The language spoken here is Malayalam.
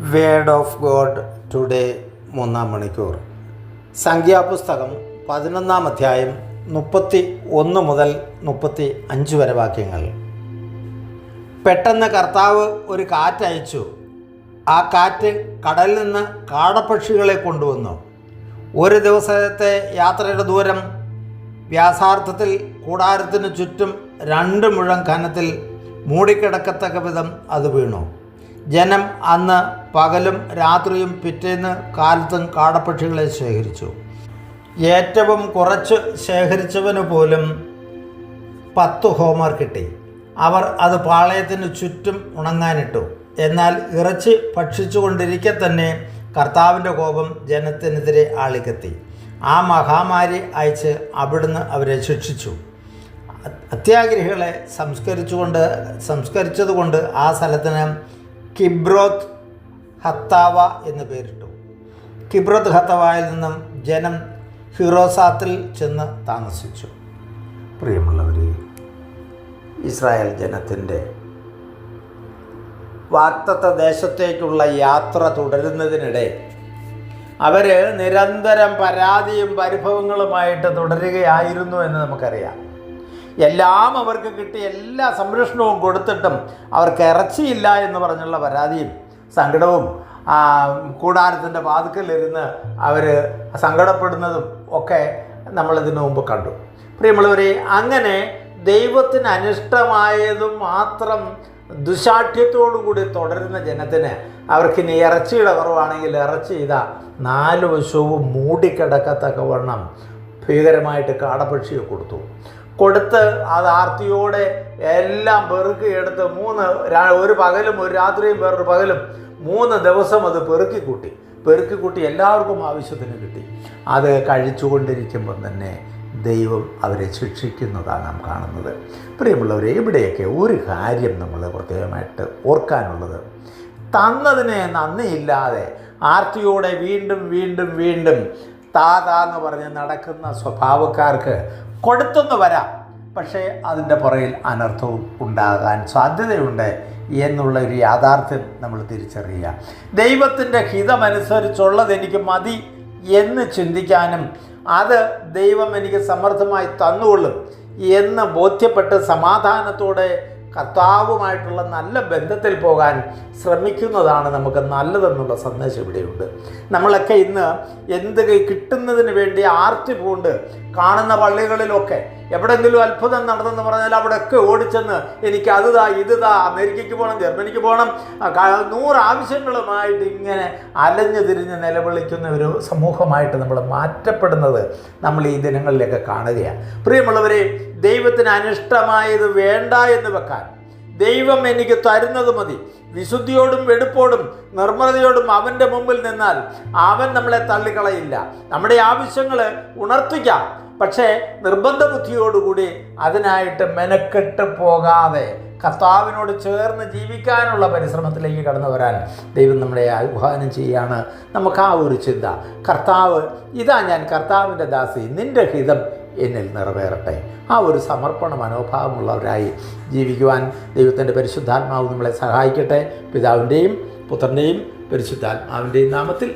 വേഡ് ഓഫ് ഗോഡ് ടുഡേ മൂന്നാം മണിക്കൂർ. സംഖ്യാപുസ്തകം പതിനൊന്നാം അധ്യായം മുപ്പത്തി ഒന്ന് മുതൽ മുപ്പത്തി അഞ്ച് വരെ വാക്യങ്ങൾ. പെട്ടെന്ന് കർത്താവ് ഒരു കാറ്റയച്ചു ആ കാറ്റ് കടലിൽ നിന്ന് കാടപ്പക്ഷികളെ കൊണ്ടുവന്നു. ഒരു ദിവസത്തെ യാത്രയുടെ ദൂരം വ്യാസാർത്ഥത്തിൽ കൂടാരത്തിന് ചുറ്റും രണ്ട് മുഴം കനത്തിൽ മൂടിക്കിടക്കത്തക്ക വിധം അത് വീണു. ജനം അന്ന് പകലും രാത്രിയും പിറ്റേന്ന് കാലത്തും കാടപ്പക്ഷികളെ ശേഖരിച്ചു. ഏറ്റവും കുറച്ച് ശേഖരിച്ചവന് പോലും പത്ത് ഹോംവർക്ക് കിട്ടി. അവർ അത് പാളയത്തിന് ചുറ്റും ഉണങ്ങാനിട്ടു. എന്നാൽ ഇറച്ചി ഭക്ഷിച്ചുകൊണ്ടിരിക്കെ തന്നെ കർത്താവിന്റെ കോപം ജനത്തിനെതിരെ ആളിക്കെത്തി. ആ മഹാമാരി അയച്ച് അവിടുന്ന് അവരെ ശിക്ഷിച്ചു. അത്യാഗ്രഹികളെ സംസ്കരിച്ചുകൊണ്ട് സംസ്കരിച്ചതുകൊണ്ട് ആ സ്ഥലത്തിന് കിബ്രോത്ത് ഹത്താവ എന്ന് പേരിട്ടു. കിബ്രത് ഹത്തവായിൽ നിന്നും ജനം ഹിറോസാത്തിൽ ചെന്ന് താമസിച്ചു. പ്രിയമുള്ളവരെ ഇസ്രായേൽ ജനത്തിന്റെ വാക്തത്വ ദേശത്തേക്കുള്ള യാത്ര തുടരുന്നതിനിടെ അവർ നിരന്തരം പരാതിയും പരിഭവങ്ങളുമായിട്ട് തുടരുകയായിരുന്നു എന്ന് നമുക്കറിയാം. എല്ലാം അവർക്ക് കിട്ടിയ എല്ലാ സംരക്ഷണവും കൊടുത്തിട്ടും അവർക്ക് ഇറച്ചിയില്ല എന്ന് പറഞ്ഞുള്ള പരാതിയും സങ്കടവും കൂടാരത്തിന്റെ വാതുക്കലിരുന്ന് അവർ സങ്കടപ്പെടുന്നതും ഒക്കെ നമ്മളിതിനു മുമ്പ് കണ്ടു. പ്രിയമുള്ളവരെ അങ്ങനെ ദൈവത്തിന് അനിഷ്ടമായതും മാത്രം ദുശാഠ്യത്തോടുകൂടി തുടരുന്ന ജനത്തിന് അവർക്കിനി ഇറച്ചിയുടെ കുറവാണെങ്കിൽ ഇറച്ചി ഇതാ നാല് വശവും മൂടിക്കിടക്കത്തക്കവണ്ണം ഭീകരമായിട്ട് കാടപക്ഷിയെ കൊടുത്തു. കൊടുത്ത് അത് ആർത്തിയോടെ എല്ലാം പെറുക്കി എടുത്ത് മൂന്ന് ഒരു പകലും ഒരു രാത്രിയും വേറൊരു പകലും മൂന്ന് ദിവസം അത് പെറുക്കി കൂട്ടി. പെറുക്കി കൂട്ടി എല്ലാവർക്കും ആവശ്യത്തിന് കിട്ടി. അത് കഴിച്ചുകൊണ്ടിരിക്കുമ്പം തന്നെ ദൈവം അവരെ ശിക്ഷിക്കുന്നതാണ് നാം കാണുന്നത്. പ്രിയമുള്ളവരെ ഇവിടെയൊക്കെ ഒരു കാര്യം നമ്മൾ പ്രത്യേകമായിട്ട് ഓർക്കാനുള്ളത്. തന്നതിനെ നന്ദിയില്ലാതെ ആർത്തിയോടെ വീണ്ടും വീണ്ടും വീണ്ടും താ താ എന്ന് പറഞ്ഞ് നടക്കുന്ന സ്വഭാവക്കാർക്ക് കൊടുത്തൊന്ന് വരാം. പക്ഷേ അതിന്റെ പുറകിൽ അനർത്ഥവും ഉണ്ടാകാൻ സാധ്യതയുണ്ട് എന്നുള്ള ഒരു യാഥാർത്ഥ്യം നമ്മൾ തിരിച്ചറിയുക. ദൈവത്തിന്റെ ഹിതമനുസരിച്ചുള്ളത് എനിക്ക് മതി എന്ന് ചിന്തിക്കാനും അത് ദൈവം എനിക്ക് സമർത്ഥമായി തന്നുകൊള്ളും എന്ന് ബോധ്യപ്പെട്ട് സമാധാനത്തോടെ കർത്താവുമായിട്ടുള്ള നല്ല ബന്ധത്തിൽ പോകാൻ ശ്രമിക്കുന്നതാണ് നമുക്ക് നല്ലതെന്നുള്ള സന്ദേശം ഇവിടെയുണ്ട്. നമ്മളൊക്കെ ഇന്ന് എന്ത് കിട്ടുന്നതിന് വേണ്ടി ആർത്തി പൂണ്ട് കാണുന്ന പള്ളികളിലൊക്കെ എവിടെങ്കിലും അത്ഭുതം നടന്നെന്ന് പറഞ്ഞാൽ അവിടെയൊക്കെ ഓടിച്ചെന്ന് എനിക്ക് അത് താ ഇത് താ അമേരിക്കയ്ക്ക് പോകണം ജർമ്മനിക്ക് പോകണം. നൂറ് ആവശ്യങ്ങളുമായിട്ട് ഇങ്ങനെ അലഞ്ഞു തിരിഞ്ഞ് നിലവിളിക്കുന്ന ഒരു സമൂഹമായിട്ട് നമ്മൾ മാറ്റപ്പെടുന്നത് നമ്മൾ ഈ ദിനങ്ങളിലൊക്കെ കാണുകയാണ്. പ്രിയമുള്ളവരെ ദൈവത്തിന് അനിഷ്ടമായത് വേണ്ട എന്ന് വെക്കാൻ ദൈവം എനിക്ക് തരുന്നത് മതി. വിശുദ്ധിയോടും വെടുപ്പോടും നിർമ്മലതയോടും അവന്റെ മുമ്പിൽ നിന്നാൽ അവൻ നമ്മളെ തള്ളിക്കളയില്ല. നമ്മുടെ ആവശ്യങ്ങൾ ഉണർത്തിക്കാം. പക്ഷേ നിർബന്ധ ബുദ്ധിയോടുകൂടി അതിനായിട്ട് മെനക്കെട്ട് പോകാതെ കർത്താവിനോട് ചേർന്ന് ജീവിക്കാനുള്ള പരിശ്രമത്തിലേക്ക് കടന്നു വരാൻ ദൈവം നമ്മളെ ആഹ്വാനം ചെയ്യാണ്. നമുക്ക് ആ ഒരു ചിന്ത. കർത്താവ് ഇതാ ഞാൻ കർത്താവിന്റെ ദാസി നിന്റെ ഹിതം എന്നിൽ നിറവേറട്ടെ. ആ ഒരു സമർപ്പണ മനോഭാവമുള്ളവരായി ജീവിക്കുവാൻ ദൈവത്തിന്റെ പരിശുദ്ധാത്മാവ് നമ്മളെ സഹായിക്കട്ടെ. പിതാവിന്റെയും പുത്രന്റെയും പരിശുദ്ധാത്മാവിന്റെയും നാമത്തിൽ